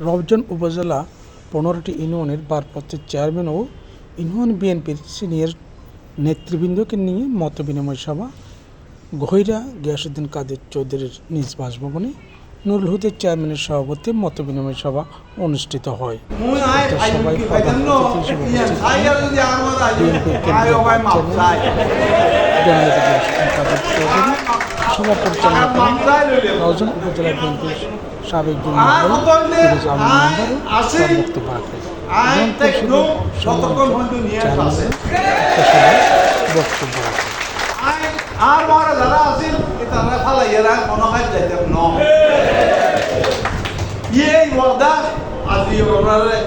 রবজন উপজেলা পনেরোটি ইউনিয়নের ভারপ্রাপ্ত চেয়ারম্যান ও ইউনিয়ন বিএনপির সিনিয়র নেতৃবৃন্দকে নিয়ে মত বিনিময় সভা। গহিরা গিয়াসুদ্দিন কাদের চৌধুরীর নিজ বাসভবনে নুরুল হুদের চেয়ারম্যানের সভাপতিত্বে মতবিনিময় সভা অনুষ্ঠিত হয়। সভা পরিচালনা করেন উপজেলা বিএনপির সাবেক বক্তব্য রাখেন আই আর মারা যারা আছিল তারা ফালাইয়ারা কোনো কাজ যাইতাম ন। ইয়ে ওয়াদা আজি ওনারে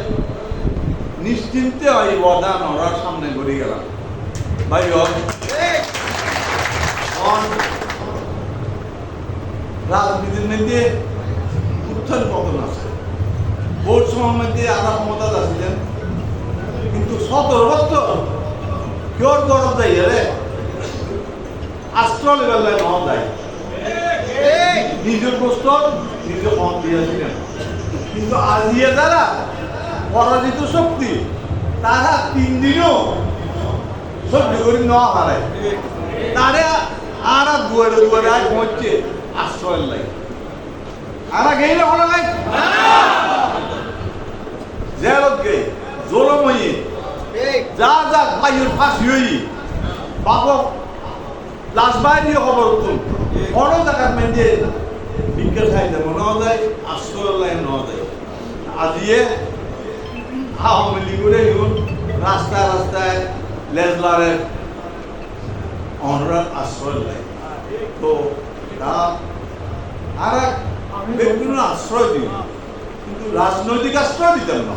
নিশ্চিন্তে ওই ওয়াদা নরার সামনে ঘুরে গেলাম। ভাই রাজনীতির মধ্যে উত্থান পতন আছে। ভোট সময়ের মধ্যে আধা ক্ষমতা আসছিলেন কিন্তু সতেরো বছর কেউ গরম যাই রে? আস্ট্র লেভেলে নেওয়া যায় নিজের প্রশ্ন নিজে মত দিয়েছিলেন কিন্তু আজিয়ে যারা পরাজিত শক্তি, তারা তিন দিনও সহ্য করে নেওয়া হারায়। তারা আর দুয়ারে দুয়ারে আজ পৌঁছছে আশ্রয়ের লাগে আর গেইলে ভালো লাগে? জেলত গে জোলময়ী যা যা ভাইয়ের ফাঁসি হই বাপক লাশ বাইরে খবর তুল বড় জায়গার মেয়েদের বিজ্ঞান খাইতে মনে যায় লাইন নেওয়া যায়। আজিয়ে আওয়ামী লীগের ইউন রাস্তায় রাস্তায় লেজলারের অনরার আশ্রয় লাই তো তা আর এক ব্যক্তির আশ্রয় দিন কিন্তু রাজনৈতিক আশ্রয় দিতেন না।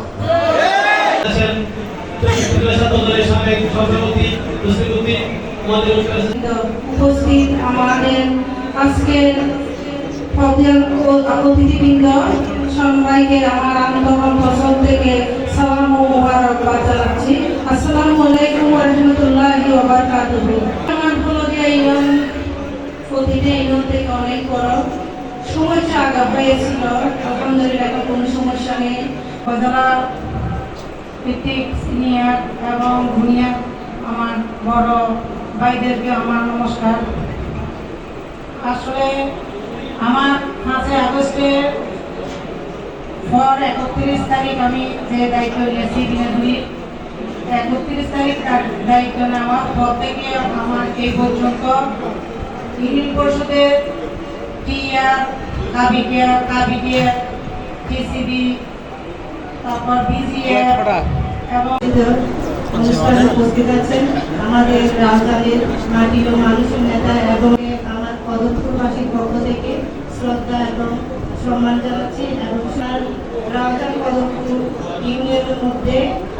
উপস্থিত আমাদের আজকের অতিথিবৃন্দ সবাইকে আমার আনন্দমন ফসল থেকে সালাম ও মোবারকবাদ জানাচ্ছি আসসালামু আলাইকুম রাহমাতুল্লাহি ওয়া বারাকাতুহু আমার হলদিয়া ইউনিয়ন থেকে অনেক বড় সমস্যা আগা হয়েছিল, আলহামদুলিল্লাহ এখন কোনো সমস্যা নেই। উপজেলা ভিত্তিক সিনিয়র এবং জুনিয়র আমার বড় ভাইদেরকে আমার নমস্কার। আসলে আমার পাঁচই আগস্টের পর একত্রিশ তারিখ আমি যে দায়িত্ব নিয়েছি দিনাজুরি একত্রিশ তারিখ তার দায়িত্ব নেওয়ার পর থেকে আমার এই পর্যন্ত ইউনিয়ন পরিষদের টিআর কাবিটিয়া কাবিটিয়া টিসিবি তারপর বিজিএফ এবং অনুষ্ঠানে উপস্থিত আছেন আমাদের রাজধানীর মাটির ও মানুষের নেতা এবং আমার পদক্ষবাসীর পক্ষ থেকে শ্রদ্ধা এবং সম্মান জানাচ্ছি এবং স্যার রাজধানী পদক্ষপুর ইউনিয়নের মধ্যে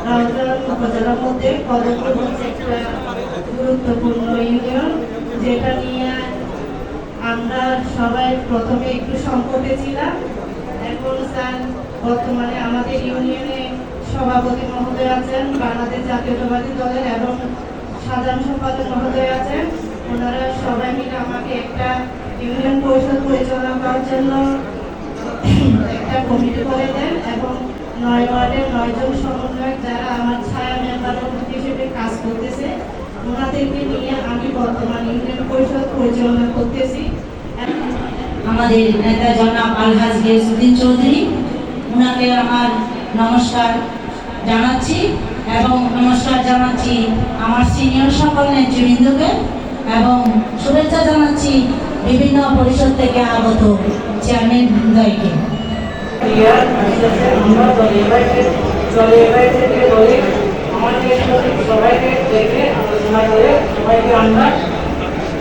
রাজধানী উপজেলার মধ্যে পদক্ষপ হচ্ছে একটা গুরুত্বপূর্ণ ইউনিয়ন যেটা নিয়ে আমরা সবাই প্রথমে একটু সংকটে ছিলাম। এখন স্যার বর্তমানে আমাদের ইউনিয়নে সভাপতি মহোদয় আছেন, বাংলাদেশ জাতীয়তাবাদী দলের এবং সাধারণ সম্পাদক মহোদয় আছেন। ওনারা সবাই মিলে আমাকে একটা ইউনিয়ন পরিষদ পরিচালনা করার জন্য একটা কমিটি করে দেন এবং নয় ওয়ার্ডের নয়জন সমন্বয়ক যারা আমার ছায়া মেম্বার হিসেবে কাজ করতেছে, ওনাদেরকে নিয়ে আমি বর্তমান ইউনিয়ন পরিষদ পরিচালনা করতেছি। আমাদের নেতা জনাব আলহাজ গিয়াসুদ্দিন চৌধুরী ওনাকে আমার নমস্কার জানাচ্ছি এবং নমস্কার জানাচ্ছি আমার সিনিয়র সকল নেতৃবৃন্দকে এবং শুভেচ্ছা জানাচ্ছি বিভিন্ন পরিষদ থেকে আগত চেয়ারম্যান আমাদের সবাইকে দেখে সবাইকে আমরা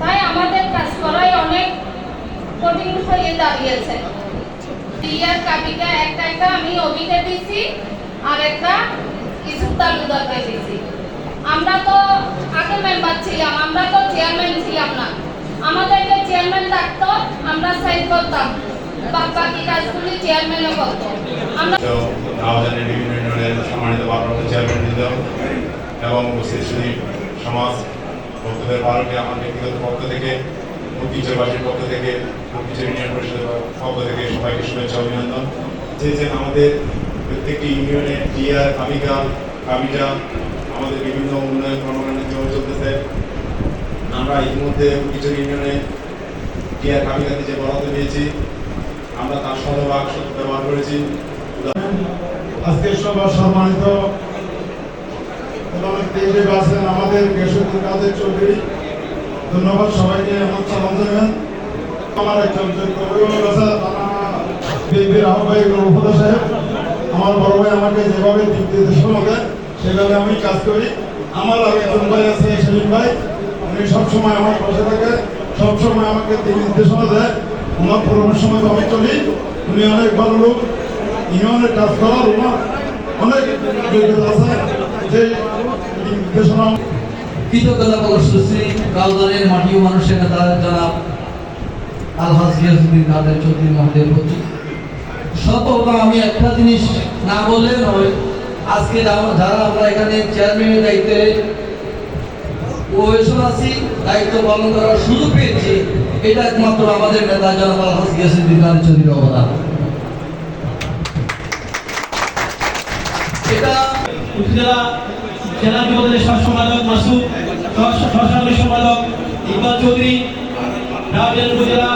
তাই আমাদের কাজ করাই অনেক কঠিন হয়ে দাঁড়িয়েছে। ইয়ার কাবিকা একটা একটা আমি অভিকে দিছি আর একটা ইসুফ তালুদারকে দিছি। আমরা তো আগে মেম্বার ছিলাম, আমরা তো চেয়ারম্যান ছিলাম না। আমাদেরকে চেয়ারম্যান ডাকতো, আমরা সাইড করতাম। বাকি কাজগুলি চেয়ারম্যানও করতো। আমরা সম্মানিত চেয়ারম্যান এবং সমাজ ভক্তদের বারোকে আমার ব্যক্তিগত পক্ষ থেকে মুক্তিচরবাসীর পক্ষ থেকে মুক্তিচর ইউনিয়ন পরিষদের পক্ষ থেকে সবাইকে শুভেচ্ছা অভিনন্দন। চেয়েছেন আমাদের প্রত্যেকটি ইউনিয়নে টিআর কামিকা কামিটা আমাদের বিভিন্ন উন্নয়ন কর্মকাণ্ডে চলতেছে। আমরা ইতিমধ্যে মুক্তিচর ইউনিয়নে টিআর কামিকাতে যে বরাদ্দ পেয়েছি, আমরা তার শতভাগ ব্যবহার করেছি। আজকের সভা সম্মানিত এবং দেশে আছেন আমাদের কেশবুল কাদের চৌধুরী। ধন্যবাদ সবাইকে, আমার সালাম জানাবেন। আমার একজন বিএনপির আহ্বায়ক রঘুপদ সাহেব। আমার বড় ভাই আমাকে যেভাবে দিক নির্দেশনা দেয়, সেভাবে আমি কাজ করি। আমার আর একজন ভাই আছে, সেলিম ভাই। উনি সবসময় আমার পাশে থাকে, সবসময় আমাকে দিক নির্দেশনা দেয়। ওনার পুরোনোর সময় আমি চলি। উনি অনেক ভালো লোক ইউনিয়নের কাজ করার ওনার অনেক আছে। যে কৃতজ্ঞতা করছি। রাউজানের মাটি ও মানুষের নেতা জনাব আলহাজ গিয়াসুদ্দিন কাদের চৌধুরী মহোদয়ের প্রতি। সতর্ক আমি একটা জিনিস না বললে নয়, আজকে যারা আমরা এখানে চেয়ারম্যানের দায়িত্বে আছি, দায়িত্ব পালন করার সুযোগ পেয়েছি, এটা একমাত্র আমাদের নেতা জনাব আলহাজ গিয়াসুদ্দিন কাদের চৌধুরীর অবদান। এটা উপজেলা জেলা যুবদলের সহ সম্পাদক মাসুদ সহ সম্পাদক ইকবাল চৌধুরী রাজেন্দ্র উপজেলা